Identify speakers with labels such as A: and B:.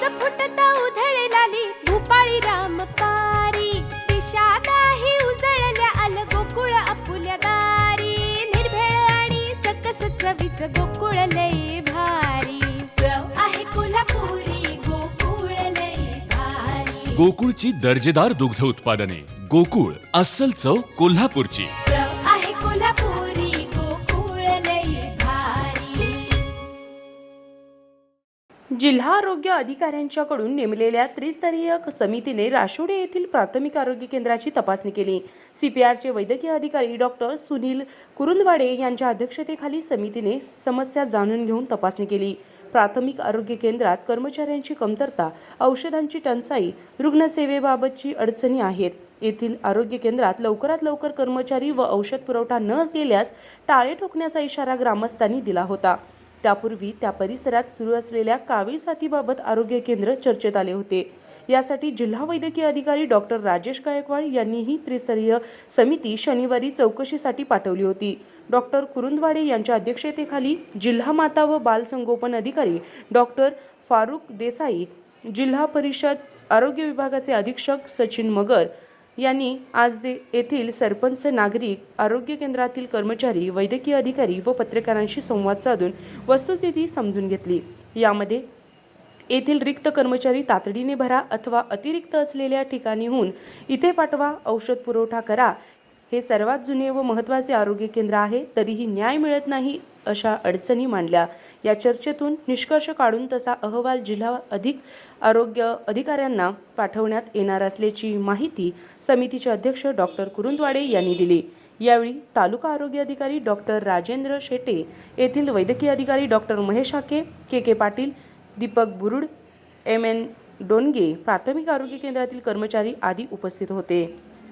A: केस फुटता उधळलाली भूपाळी रामपारी दिशा नाही उजळल्या आल गोकुळ आपुल्या दारी. निर्भेळ आणि सकस चवीच गोकुळ लय भारी. चव आहे कोल्हापुरी गोकुळ लय भारी.
B: गोकुळची दर्जेदार दुग्ध उत्पादने. गोकुळ अस्सल चव कोल्हापूरची.
C: जिल्हा आरोग्य अधिकाऱ्यांच्याकडून नेमलेल्या त्रिस्तरीय समितीने राशोडे येथील प्राथमिक आरोग्य केंद्राची तपासणी केली. सीपीआरचे वैद्यकीय अधिकारी डॉक्टर सुनील कुरुंदवाडे यांच्या अध्यक्षतेखाली समितीने समस्या जाणून घेऊन तपासणी केली. प्राथमिक आरोग्य केंद्रात कर्मचाऱ्यांची कमतरता औषधांची टंचाई रुग्णसेवेबाबतची अडचणी आहेत. येथील आरोग्य केंद्रात लवकरात लवकर कर्मचारी व औषध पुरवठा न केल्यास टाळे ठोकण्याचा इशारा ग्रामस्थांनी दिला होता. त्यापूर्वी त्या परिसरात सुरू असलेल्या कावीळ साथीबाबत आरोग्य केंद्र चर्चेत आले होते. यासाठी जिल्हा वैद्यकीय अधिकारी डॉक्टर राजेश गायकवाड यांनीही त्रिस्तरीय समिती शनिवारी चौकशीसाठी पाठवली होती. डॉक्टर कुरुंदवाडे यांच्या अध्यक्षतेखाली जिल्हा माता व बालसंगोपन अधिकारी डॉक्टर फारुख देसाई जिल्हा परिषद आरोग्य विभागाचे अधीक्षक सचिन मगर यांनी आज दे येथील सरपंच नागरिक आरोग्य केंद्रातील कर्मचारी वैद्यकीय अधिकारी व पत्रकारांशी संवाद साधून वस्तुस्थिती समजून घेतली. यामध्ये येथील रिक्त कर्मचारी तातडीने भरा अथवा अतिरिक्त असलेल्या ठिकाणीहून इथे पाठवा औषध पुरवठा करा हे सर्वात जुने व महत्त्वाचे आरोग्य केंद्र आहे तरीही न्याय मिळत नाही अशा अडचणी मांडल्या. या चर्चेतून निष्कर्ष काढून तसा अहवाल जिल्हा अधिक आरोग्य अधिकाऱ्यांना पाठवण्यात येणार असल्याची माहिती समितीचे अध्यक्ष डॉक्टर कुरुंदवाडे यांनी दिली. यावेळी तालुका आरोग्य अधिकारी डॉक्टर राजेंद्र शेटे येथील वैद्यकीय अधिकारी doctor Mahesh Hake K K Patil Deepak Burud M N Donge प्राथमिक आरोग्य केंद्रातील कर्मचारी आदी उपस्थित होते.